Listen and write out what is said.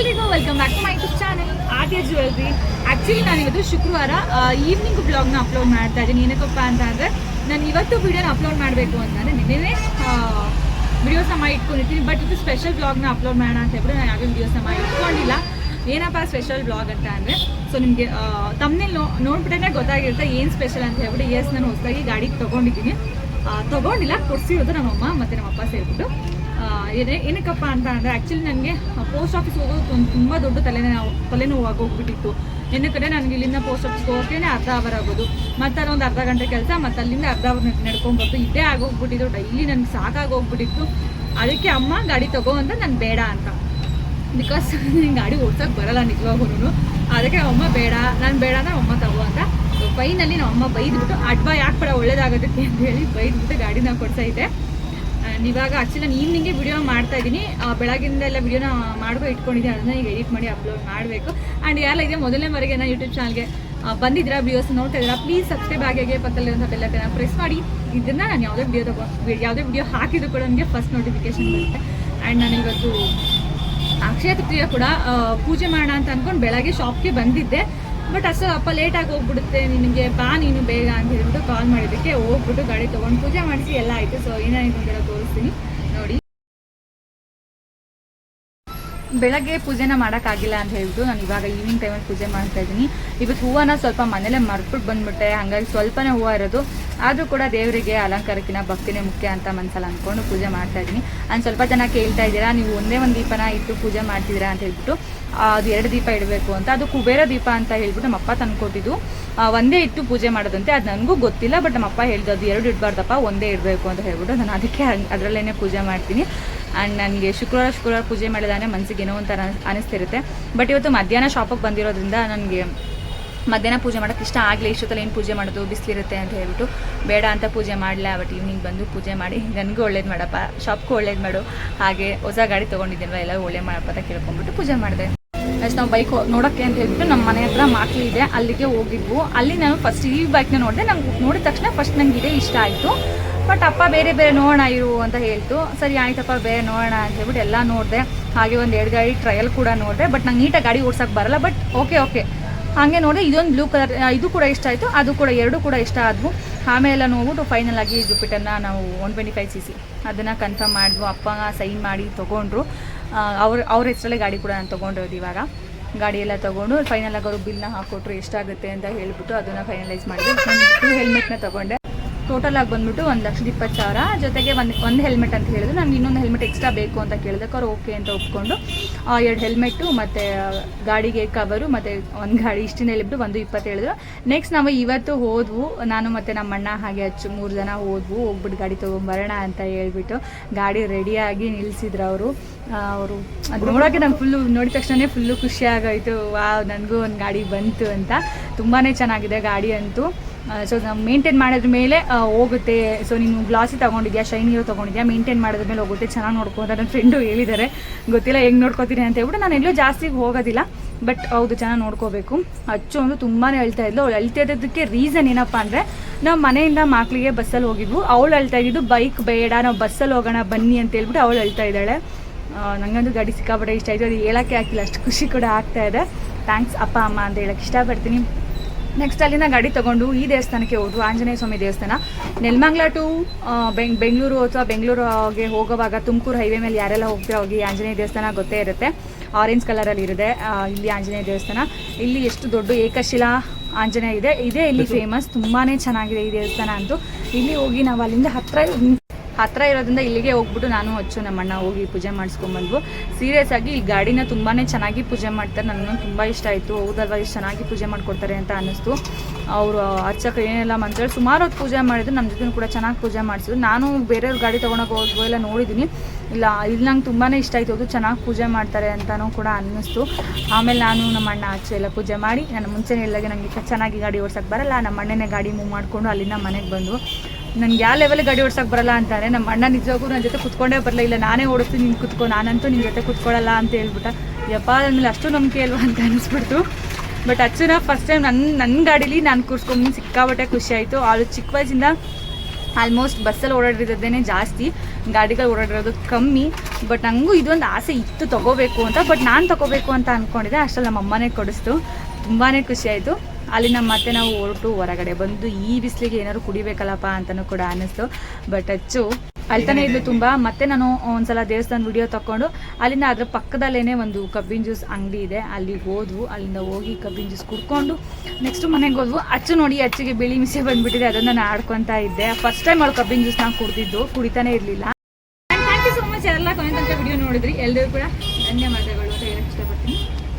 ಎಲ್ರಿಗೂ welcome back to my YouTube channel Aadya jewellery ನಾನು ಇವತ್ತು ಶುಕ್ರವಾರ ಈವ್ನಿಂಗ್ ಬ್ಲಾಗ್ನ ಅಪ್ಲೋಡ್ ಮಾಡ್ತಾ ಇದ್ದೀನಿ. ಏನಕ್ಕಪ್ಪ ಅಂತ ಅಂದರೆ, ನಾನು ಇವತ್ತು ವಿಡಿಯೋನ ಅಪ್ಲೋಡ್ ಮಾಡಬೇಕು ಅಂತಂದರೆ ನಿನ್ನೆ ವಿಡಿಯೋ ಮಾಡಿ ಇಟ್ಕೊಂಡಿರ್ತೀನಿ. ಬಟ್ ಇದು ಸ್ಪೆಷಲ್ ಬ್ಲಾಗ್ನ ಅಪ್ಲೋಡ್ ಮಾಡೋಣ ಅಂತ ಹೇಳ್ಬಿಟ್ಟು ನಾನು ಯಾವುದೇ ವಿಡಿಯೋ ಮಾಡಿ ಇಟ್ಕೊಂಡಿಲ್ಲ. ಏನಪ್ಪ ಸ್ಪೆಷಲ್ ಬ್ಲಾಗ್ ಅಂತ ಅಂದರೆ ಸೊ ನಿಮಗೆ ತಮ್ಮನೇಲಿ ನೋ ನೋಡ್ಬಿಟ್ಟೇ ಗೊತ್ತಾಗಿರುತ್ತೆ ಏನು ಸ್ಪೆಷಲ್ ಅಂತ ಹೇಳ್ಬಿಟ್ಟು. ಎಸ್ ನಾನು ಹೊಸದಾಗಿ ಗಾಡಿಗೆ ತೊಗೊಂಡಿದ್ದೀನಿ. ತೊಗೊಂಡಿಲ್ಲ ತಗೊಂಡಿಲ್ಲ, ಕೊಡ್ಸಿರೋದು ನಮ್ಮಮ್ಮ, ಮತ್ತು ನಮ್ಮಪ್ಪ ಸೇರಿಬಿಟ್ಟು. ಏನೇ ಏನಕ್ಕಪ್ಪ ಅಂತ ಅಂದರೆ ಆ್ಯಕ್ಚುಲಿ ನನಗೆ ಪೋಸ್ಟ್ ಆಫೀಸ್ ಹೋಗೋದು ಒಂದು ತುಂಬ ದೊಡ್ಡ ತಲೆನೋವು ಹೋಗ್ಬಿಟ್ಟಿತ್ತು. ಆಗೋಗ್ಬಿಟ್ಟಿತ್ತು ಕಡೆ ನನಗೆ ಇಲ್ಲಿಂದ ಪೋಸ್ಟ್ ಆಫೀಸ್ಗೆ ಹೋಗೋಕೆ ಅರ್ಧ ಅವರ್ ಆಗೋದು. ಮತ್ತು ಅಲ್ಲೊಂದು ಅರ್ಧ ಗಂಟೆ ಕೆಲಸ, ಮತ್ತು ಅಲ್ಲಿಂದ ಅರ್ಧ ಅವರ್ ನಡ್ಕೊಂಡ್ಬರ್ತು ಇದೇ ಆಗೋಗ್ಬಿಟ್ಟಿದ್ರು ಡೈಲಿ ನನಗೆ ಸಾಕಾಗೋಗ್ಬಿಟ್ಟಿತ್ತು ಅದಕ್ಕೆ ಅಮ್ಮ ಗಾಡಿ ತಗೋ ಅಂತ ನಾನು ಬೇಡ ಅಂತ. ಬಿಕಾಸ್ ನನಗೆ ಗಾಡಿ ಓಡ್ಸೋಕೆ ಬರಲ್ಲ ನಿಜವಾಗೂ ಅದಕ್ಕೆ ಅಮ್ಮ ಬೇಡ, ನಾನು ಬೇಡ ಅಂದರೆ ಅಮ್ಮ ತಗೋ ಅಂತ. ಫೈನಲ್ಲಿ ನಮ್ಮ ಅಮ್ಮ ಬೈದ್ಬಿಟ್ಟು ಅಡ್ವಾ ಯಾಕೆ ಬೇಡ ಒಳ್ಳೇದಾಗೋದಕ್ಕೆ ಅಂತ ಹೇಳಿ ಬೈದ್ಬಿಟ್ಟು ಗಾಡಿನ ಕೊಡ್ಸೈತೆ. ಆ್ಯಂಡ್ ಇವಾಗ ಆ್ಯಕ್ಚುಲಿ ನಾನು ಈವ್ನಿಂಗೆ ವಿಡಿಯೋ ಮಾಡ್ತಾ ಇದ್ದೀನಿ. ಬೆಳಗಿಂದ ಎಲ್ಲ ವಿಡಿಯೋನ ಮಾಡ್ಕೊ ಇಟ್ಕೊಂಡಿದ್ದೀನಿ ಅದನ್ನ ಈಗ ಎಡಿಟ್ ಮಾಡಿ ಅಪ್ಲೋಡ್ ಮಾಡಬೇಕು. ಆ್ಯಂಡ್ ಯಾರೆಲ್ಲ ಇದೆ ಮೊದಲನೇ ಬಾರಿಗೆ ನಾನು ಯೂಟ್ಯೂಬ್ ಚಾನಲ್ಗೆ ಬಂದಿದ್ದೀರಾ ವಿಡಿಯೋಸ್ ನೋಡ್ತಾ ಇದ್ದೀರಾ ಪ್ಲೀಸ್ ಸಬ್ಸ್ಕ್ರೈಬ್ ಆಗಿಗೆ ಪಕ್ಕದಲ್ಲಿ ಒಂದು ಬೆಲ್ಲಕ್ಕೆ ಪ್ರೆಸ್ ಮಾಡಿ. ಇದನ್ನು ನಾನು ಯಾವುದೇ ವಿಡಿಯೋ ತಗೋ ಯಾವುದೇ ವಿಡಿಯೋ ಹಾಕಿದ್ರು ಕೂಡ ನನಗೆ ಫಸ್ಟ್ ನೋಟಿಫಿಕೇಶನ್ ಬರುತ್ತೆ. ಆ್ಯಂಡ್ ನಾನು ಇವತ್ತು ಅಕ್ಷಯ ತೃತೀಯ ಕೂಡ ಪೂಜೆ ಮಾಡೋಣ ಅಂತ ಅಂದ್ಕೊಂಡು ಬೆಳಗ್ಗೆ ಶಾಪ್ಗೆ ಬಂದಿದ್ದೆ. ಬಟ್ ಅಷ್ಟು, ಅಪ್ಪ ಲೇಟಾಗಿ ಹೋಗ್ಬಿಡುತ್ತೆ, ನಿನಗೆ ಬಾ ನೀನು ಬೇಗ ಅಂತ ಹೇಳ್ಬಿಟ್ಟು ಕಾಲ್ ಮಾಡಿದ್ದಕ್ಕೆ ಹೋಗ್ಬಿಟ್ಟು ಗಾಡಿ ತೊಗೊಂಡು ಪೂಜೆ ಮಾಡಿಸಿ, ಎಲ್ಲ ಆಯಿತು. ಸೊ ಏನಾಯಿತು ಅಂತೆಲ್ಲ ತೋರಿಸ್ತೀನಿ. ಬೆಳಗ್ಗೆ ಪೂಜೆನ ಮಾಡೋಕ್ಕಾಗಿಲ್ಲ ಅಂತ ಹೇಳ್ಬಿಟ್ಟು ನಾನು ಇವಾಗ ಈವ್ನಿಂಗ್ ಟೈಮಲ್ಲಿ ಪೂಜೆ ಮಾಡ್ತಾ ಇದ್ದೀನಿ. ಇವತ್ತು ಹೂವನ ಸ್ವಲ್ಪ ಮನೇಲೆ ಮರ್ಬಿಟ್ಟು ಬಂದ್ಬಿಟ್ಟೆ. ಹಾಗಾಗಿ ಸ್ವಲ್ಪನೇ ಹೂವು ಇರೋದು. ಆದರೂ ಕೂಡ ದೇವರಿಗೆ ಅಲಂಕಾರಕ್ಕಿನ ಭಕ್ತಿನೇ ಮುಖ್ಯ ಅಂತ ಮನಸ್ಸಲ್ಲಿ ಅಂದ್ಕೊಂಡು ಪೂಜೆ ಮಾಡ್ತಾ ಇದ್ದೀನಿ. ಅಂಡ್ ಸ್ವಲ್ಪ ಜನ ಕೇಳ್ತಾ ಇದ್ದೀರಾ, ನೀವು ಒಂದೇ ಒಂದು ದೀಪನ ಇಟ್ಟು ಪೂಜೆ ಮಾಡ್ತಿದ್ದೀರಾ ಅಂತ ಹೇಳ್ಬಿಟ್ಟು ಅದು ಎರಡು ದೀಪ ಇಡಬೇಕು ಅಂತ. ಅದು ಕುಬೇರ ದೀಪ ಅಂತ ಹೇಳ್ಬಿಟ್ಟು ನಮ್ಮಪ್ಪ ತಂದ್ಕೊಟ್ಟಿದ್ದು ಒಂದೇ ಇಟ್ಟು ಪೂಜೆ ಮಾಡೋದಂತೆ. ಅದು ನನಗೂ ಗೊತ್ತಿಲ್ಲ, ಬಟ್ ನಮ್ಮಪ್ಪ ಹೇಳ್ದು ಅದು ಎರಡು ಇಡಬಾರ್ದಪ್ಪ, ಒಂದೇ ಇಡಬೇಕು ಅಂತ ಹೇಳ್ಬಿಟ್ಟು ನಾನು ಅದಕ್ಕೆ ಅದರಲ್ಲೇ ಪೂಜೆ ಮಾಡ್ತೀನಿ. ಆ್ಯಂಡ್ ನನಗೆ ಶುಕ್ರವಾರ ಶುಕ್ರವಾರ ಪೂಜೆ ಮಾಡಿದಾನೆ ಮನಸ್ಸಿಗೆ ಏನೋ ಒಂಥರ ಅನಿಸ್- ಅನಿಸ್ತಿರುತ್ತೆ. ಬಟ್ ಇವತ್ತು ಮಧ್ಯಾಹ್ನ ಶಾಪಿಗೆ ಬಂದಿರೋದ್ರಿಂದ ನನಗೆ ಮಧ್ಯಾಹ್ನ ಪೂಜೆ ಮಾಡೋಕ್ಕೆ ಇಷ್ಟ ಆಗಲಿ, ಇಷ್ಟೊತ್ತಲ್ಲಿ ಏನು ಪೂಜೆ ಮಾಡೋದು? ಬಿಸಿಲಿರುತ್ತೆ ಅಂತ ಹೇಳ್ಬಿಟ್ಟು ಬೇಡ ಅಂತ ಪೂಜೆ ಮಾಡಲ ಬಟ್ ಈವ್ನಿಂಗ್ ಬಂದು ಪೂಜೆ ಮಾಡಿ, ನನಗೂ ಒಳ್ಳೇದು ಮಾಡಪ್ಪ ಶಾಪ್ಗೂ ಒಳ್ಳೇದು ಮಾಡು. ಹಾಗೆ ಹೊಸ ಗಾಡಿ ತೊಗೊಂಡಿದ್ದೀನಲ್ಲ ಎಲ್ಲ ಒಳ್ಳೆ ಮಾಡಪ್ಪ ಅಂತ ಕೇಳ್ಕೊಂಬಿಟ್ಟು ಪೂಜೆ ಮಾಡಿದೆ. ಅಷ್ಟು ನಾವು ಬೈಕ್ ನೋಡೋಕ್ಕೆ ಅಂತ ಹೇಳ್ಬಿಟ್ಟು ನಮ್ಮ ಮನೆ ಹತ್ರ ಮಾಕ್ಲಿ ಇದೆ, ಅಲ್ಲಿಗೆ ಹೋಗಿದ್ವು. ಅಲ್ಲಿ ನಾನು ಫಸ್ಟ್ ಈ ಬೈಕ್ನ ನೋಡಿದೆ, ನಂಗೆ ನೋಡಿದ ತಕ್ಷಣ ಫಸ್ಟ್ ನಂಗೆ ಇದೇ ಇಷ್ಟ ಆಯಿತು. ಬಟ್ ಅಪ್ಪ ಬೇರೆ ಬೇರೆ ನೋಡೋಣ ಇರು ಅಂತ ಹೇಳ್ತು. ಸರಿ ಆಯ್ತಪ್ಪ ಬೇರೆ ನೋಡೋಣ ಅಂತ ಹೇಳ್ಬಿಟ್ಟು ಎಲ್ಲ ನೋಡಿದೆ. ಹಾಗೆ ಒಂದು ಎರಡು ಗಾಡಿ ಟ್ರಯಲ್ ಕೂಡ ನೋಡಿದೆ. ಬಟ್ ನಂಗೆ ನೀಟಾಗಿ ಗಾಡಿ ಓಡ್ಸೋಕೆ ಬರಲ್ಲ. But okay okay. ಹಾಗೆ ನೋಡಿದೆ. ಇದೊಂದು ಬ್ಲೂ ಕಲರ್ ಇದು ಕೂಡ ಇಷ್ಟ ಆಯಿತು. ಅದು ಕೂಡ ಎರಡು ಕೂಡ ಇಷ್ಟ ಆದವು. ಆಮೇಲೆ ನೋಡ್ಬಿಟ್ಟು ಫೈನಲ್ ಆಗಿ ಜುಪಿಟರ್ನ ನಾವು one twenty five C C ಅದನ್ನು ಕನ್ಫರ್ಮ್ ಮಾಡಿದ್ವು. ಅಪ್ಪ ಸೈನ್ ಮಾಡಿ ತೊಗೊಂಡ್ರು. ಅವ್ರ ಅವ್ರ ಹೆಸರಲ್ಲೇ ಗಾಡಿ ಕೂಡ ನಾನು ತೊಗೊಂಡಿರೋದು ಇವಾಗ. ಗಾಡಿ ಎಲ್ಲ ತೊಗೊಂಡು ಫೈನಲ್ ಆಗಿ ಅವರು ಬಿಲ್ನ ಹಾಕೊಟ್ರು. ಎಷ್ಟಾಗುತ್ತೆ ಅಂತ ಹೇಳಿಬಿಟ್ಟು ಅದನ್ನು ಫೈನಲೈಸ್ ಮಾಡಿದ್ವಿ ಹೆಲ್ಮೆಟ್ನ ತೊಗೊಂಡೆ. ಟೋಟಲ್ ಆಗಿ ಬಂದ್ಬಿಟ್ಟು ಒಂದು ಲಕ್ಷದ ಇಪ್ಪತ್ತು ಸಾವಿರ. ಜೊತೆಗೆ ಒಂದು ಒಂದು ಹೆಲ್ಮೆಟ್ ಅಂತ ಹೇಳಿದ್ರು ನನಗೆ ಇನ್ನೊಂದು ಹೆಲ್ಮೆಟ್ ಎಕ್ಸ್ಟ್ರಾ ಬೇಕು ಅಂತ ಕೇಳಿದಕ್ಕೆ ಅವ್ರು ಓಕೆ ಅಂತ ಒಪ್ಕೊಂಡು ಎರಡು ಹೆಲ್ಮೆಟ್ಟು ಮತ್ತು ಗಾಡಿಗೆ ಕವರು ಮತ್ತು ಒಂದು ಗಾಡಿ ಇಷ್ಟಿನ ಹೇಳಿಬಿಟ್ಟು ಒಂದು ಇಪ್ಪತ್ತು ಹೇಳಿದ್ರು. ನೆಕ್ಸ್ಟ್ ನಾವು ಇವತ್ತು ಹೋದ್ವು, ನಾನು ಮತ್ತು ನಮ್ಮ ಅಣ್ಣ ಹಾಗೆ ಹಚ್ಚು ಮೂರು ಜನ ಹೋದ್ವು, ಹೋಗ್ಬಿಟ್ಟು ಗಾಡಿ ತೊಗೊಂಬರೋಣ ಅಂತ ಹೇಳ್ಬಿಟ್ಟು ಗಾಡಿ ರೆಡಿಯಾಗಿ ನಿಲ್ಲಿಸಿದ್ರು ಅವರು. ಅವರು ಅದು ನೋಡೋಕ್ಕೆ ನಂಗೆ ಫುಲ್ಲು ನೋಡಿದ ತಕ್ಷಣ ಫುಲ್ಲು ಖುಷಿ ಆಗೋಯ್ತು. ವಾ ನನಗೂ ಒಂದು ಗಾಡಿ ಬಂತು ಅಂತ. ತುಂಬಾ ಚೆನ್ನಾಗಿದೆ ಗಾಡಿ ಅಂತೂ. ಸೊ ಮೇಂಟೈನ್ ಮಾಡಿದ ಮೇಲೆ ಹೋಗುತ್ತೆ. ಸೊ ನೀನು ಗ್ಲಾಸಿ ತೊಗೊಂಡಿದ್ಯಾ ಶೈನಿಯೋ ತೊಗೊಂಡಿದ್ಯಾ ಮೇಂಟೈನ್ ಮಾಡಿದ ಮೇಲೆ ಹೋಗುತ್ತೆ. ಚೆನ್ನಾಗಿ ನೋಡ್ಕೊ ಅಂತ ನನ್ನ ಫ್ರೆಂಡು ಹೇಳಿದ್ದಾರೆ ಗೊತ್ತಿಲ್ಲ ಹೆಂಗೆ ನೋಡ್ಕೋತೀನಿ ಅಂತ ಹೇಳ್ಬಿಟ್ಟು ನಾನು ಎಲ್ಲೂ ಜಾಸ್ತಿ ಹೋಗೋದಿಲ್ಲ. ಬಟ್ ಹೌದು ಚೆನ್ನಾಗಿ ನೋಡ್ಕೋಬೇಕು. ಅಚ್ಚು ಒಂದು ತುಂಬಾ ಹೇಳ್ತಾ ಇದ್ಲು. ಅವಳು ಅಳ್ತಾ ಇದ್ದದಕ್ಕೆ ರೀಸನ್ ಏನಪ್ಪ ಅಂದರೆ ನಾವು ಮನೆಯಿಂದ ಮಕ್ಕಳಿಗೆ ಬಸ್ಸಲ್ಲಿ ಹೋಗಿದ್ವು. ಅವಳು ಅಳ್ತಾ ಇದ್ದಿದ್ದು ಬೈಕ್ ಬೇಡ ನಾವು ಬಸ್ಸಲ್ಲಿ ಹೋಗೋಣ ಬನ್ನಿ ಅಂತ ಹೇಳ್ಬಿಟ್ಟು ಅವಳು ಅಳ್ತಾ ಇದ್ದಾಳೆ. ಆ, ನಂಗಂತೂ ಗಾಡಿ ಸಿಕ್ಕಾಪಟ್ಟೆ ಇಷ್ಟ ಆಯಿತು. ಅದು ಹೇಳೋಕ್ಕೆ ಆಗ್ತಿಲ್ಲ ಅಷ್ಟು ಖುಷಿ ಕೂಡ ಆಗ್ತಾ ಇದೆ. ಥ್ಯಾಂಕ್ಸ್ ಅಪ್ಪ ಅಮ್ಮ ಅಂತ ಹೇಳೋಕ್ಕೆ ಇಷ್ಟಪಡ್ತೀನಿ. ನೆಕ್ಸ್ಟ್ ಅಲ್ಲಿನ ಗಾಡಿ ತಗೊಂಡು ಈ ದೇವಸ್ಥಾನಕ್ಕೆ ಹೋದ್ರು ಆಂಜನೇಯ ಸ್ವಾಮಿ ದೇವಸ್ಥಾನ. ನೆಲ್ಮಂಗ್ಲಾ ಟು ಬೆಂಗ್ ಬೆಂಗಳೂರು ಅಥವಾ ಬೆಂಗಳೂರಿಗೆ ಹೋಗೋವಾಗ ತುಮಕೂರು ಹೈವೇ ಮೇಲೆ ಯಾರೆಲ್ಲ ಹೋಗ್ತೀರಾ ಹೋಗಿ ಆಂಜನೇಯ ದೇವಸ್ಥಾನ ಗೊತ್ತೇ ಇರುತ್ತೆ. ಆರೆಂಜ್ ಕಲರಲ್ಲಿ ಇರುತ್ತೆ ಇಲ್ಲಿ ಆಂಜನೇಯ ದೇವಸ್ಥಾನ. ಇಲ್ಲಿ ಎಷ್ಟು ದೊಡ್ಡ ಏಕಶಿಲಾ ಆಂಜನೇಯ ಇದೆ. ಇದೇ ಇಲ್ಲಿ ಫೇಮಸ್ ತುಂಬಾ ಚೆನ್ನಾಗಿದೆ ಈ ದೇವಸ್ಥಾನ ಅಂತೂ. ಇಲ್ಲಿ ಹೋಗಿ ನಾವು ಅಲ್ಲಿಂದ ಹತ್ರ ಹತ್ರ ಇರೋದ್ರಿಂದ ಇಲ್ಲಿಗೆ ಹೋಗ್ಬಿಟ್ಟು ನಾನು ಹಚ್ಚು ನಮ್ಮ ಅಣ್ಣ ಹೋಗಿ ಪೂಜೆ ಮಾಡಿಸ್ಕೊಂಡ್ಬಂದ್ವು ಸೀರಿಯಸ್ ಆಗಿ ಈ ಗಾಡಿನ ತುಂಬಾ ಚೆನ್ನಾಗಿ ಪೂಜೆ ಮಾಡ್ತಾರೆ. ನನಗೆ ತುಂಬ ಇಷ್ಟ ಆಯಿತು. ಹೌದಲ್ವಾ? ಇಷ್ಟು ಚೆನ್ನಾಗಿ ಪೂಜೆ ಮಾಡ್ಕೊಡ್ತಾರೆ ಅಂತ ಅನ್ನಿಸ್ತು. ಅವರು ಅರ್ಚಕ ಏನೆಲ್ಲ ಮಂತ್ರಾಳಿ ಸುಮಾರು ಹೊತ್ತು ಪೂಜೆ ಮಾಡಿದ್ರು. ನಮ್ಮ ಜೊತೆ ಕೂಡ ಚೆನ್ನಾಗಿ ಪೂಜೆ ಮಾಡಿಸಿದ್ರು. ನಾನು ಬೇರೆಯವ್ರ ಗಾಡಿ ತೊಗೊಳಕ್ಕೆ ಹೋದ್ವು ಎಲ್ಲ ನೋಡಿದ್ದೀನಿ ಇಲ್ಲ, ಇಲ್ಲಿ ನಂಗೆ ತುಂಬಾ ಇಷ್ಟ ಆಯಿತು. ಅದು ಚೆನ್ನಾಗಿ ಪೂಜೆ ಮಾಡ್ತಾರೆ ಅಂತಲೂ ಕೂಡ ಅನ್ನಿಸ್ತು. ಆಮೇಲೆ ನಾನು ನಮ್ಮ ಅಣ್ಣ ಆಚೆ ಎಲ್ಲ ಪೂಜೆ ಮಾಡಿ ನಾನು ಮುಂಚೆನೇ ಇಲ್ಲಾಗೆ ನನಗೆ ಚೆನ್ನಾಗಿ ಗಾಡಿ ಓಡ್ಸೋಕ್ಕೆ ಬರಲ್ಲ. ನಮ್ಮ ಅಣ್ಣನೇ ಗಾಡಿ ಮೂವ್ ಮಾಡಿಕೊಂಡು ಅಲ್ಲಿಂದ ಮನೆಗೆ ಬಂದು ನನಗೆ ಯಾವ ಲೆವೆಲ್ ಗಾಡಿ ಓಡ್ಸೋಕೆ ಬರಲ್ಲ ಅಂತಾರೆ. ನಮ್ಮ ಅಣ್ಣ ನಿಜವಾಗೂ ನನ್ನ ಜೊತೆ ಕುತ್ಕೊಂಡೇ ಬರಲ್ಲ. ಇಲ್ಲ, ನಾನೇ ಓಡಿಸ್ತೀನಿ, ನೀನು ಕುತ್ಕೊ, ನಾನಂತೂ ನಿನ್ನ ಜೊತೆ ಕುತ್ಕೊಳ್ಳಲ್ಲ ಅಂತ ಹೇಳ್ಬಿಟ್ಟ. ಯಪ್ಪ ಅಂದಮೇಲೆ ಅಷ್ಟು ನಂಬಿಕೆ ಅಲ್ವಾ ಅಂತ ಅನಿಸ್ಬಿಡ್ತು. ಬಟ್ ಅಚ್ಚುನ ಫಸ್ಟ್ ಟೈಮ್ ನನ್ನ ನನ್ನ ಗಾಡೀಲಿ ನಾನು ಕೂರಿಸ್ಕೊಂಡು ಸಿಕ್ಕಾಬಟ್ಟೆ ಖುಷಿ ಆಯಿತು. ಅವಳು ಚಿಕ್ಕ ವಯಸ್ಸಿಂದ ಆಲ್ಮೋಸ್ಟ್ ಬಸ್ಸಲ್ಲಿ ಓಡಾಡಿರೋದೇ ಜಾಸ್ತಿ. ಗಾಡಿಗಳು ಓಡಾಡಿರೋದು ಕಮ್ಮಿ. ಬಟ್ ನನಗೂ ಇದೊಂದು ಆಸೆ ಇತ್ತು, ತಗೋಬೇಕು ಅಂತ. ಬಟ್ ನಾನು ತಗೋಬೇಕು ಅಂತ ಅಂದ್ಕೊಂಡಿದ್ದೆ ಅಷ್ಟರಲ್ಲಿ ನಮ್ಮ ಅಮ್ಮನೇ ಕೊಡಿಸ್ತು. ತುಂಬಾ ಖುಷಿ ಅಲ್ಲಿಂದ ಮತ್ತೆ ನಾವು ಹೊರಟು ಹೊರಗಡೆ ಬಂದು ಈ ಬಿಸಿಲಿಗೆ ಏನಾದ್ರು ಕುಡಿಬೇಕಲ್ಲಪ್ಪ ಅಂತಲೂ ಕೂಡ ಅನ್ನಿಸ್ತು. ಬಟ್ ಅಚ್ಚು ಅಳ್ತಾನೆ ಇದ್ಲು ತುಂಬ. ಮತ್ತೆ ನಾನು ಒಂದ್ಸಲ ದೇವಸ್ಥಾನ ವಿಡಿಯೋ ತಗೊಂಡು ಅಲ್ಲಿಂದ ಅದ್ರ ಪಕ್ಕದಲ್ಲೇನೆ ಒಂದು ಕಬ್ಬಿನ ಜ್ಯೂಸ್ ಅಂಗಡಿ ಇದೆ. ಅಲ್ಲಿ ಹೋದ್ವು. ಅಲ್ಲಿಂದ ಹೋಗಿ ಕಬ್ಬಿನ ಜ್ಯೂಸ್ ಕುಡ್ಕೊಂಡು ನೆಕ್ಸ್ಟ್ ಮನೆಗೆ ಹೋದ್ವು. ಅಚ್ಚು ನೋಡಿ, ಅಚ್ಚಿಗೆ ಬಿಳಿ ಮಿಸೆ ಬಂದ್ಬಿಟ್ಟಿದೆ. ಅದನ್ನು ನಾನು ಆಡ್ಕೊತಾ ಇದ್ದೆ. ಫಸ್ಟ್ ಟೈಮ್ ಅವಳು ಕಬ್ಬಿನ ಜ್ಯೂಸ್ ನಾನು ಕುಡ್ದಿದ್ದು. ಕುಡಿತಾನೆ ಇರಲಿಲ್ಲ. ಥ್ಯಾಂಕ್ ಸೊ ಮಚ್ ಎಲ್ಲ ಕೊನೆ ತನಕ ವಿಡಿಯೋ ನೋಡಿದ್ರಿ ಎಲ್ಲರೂ ಕೂಡ ಧನ್ಯವಾದಗಳು.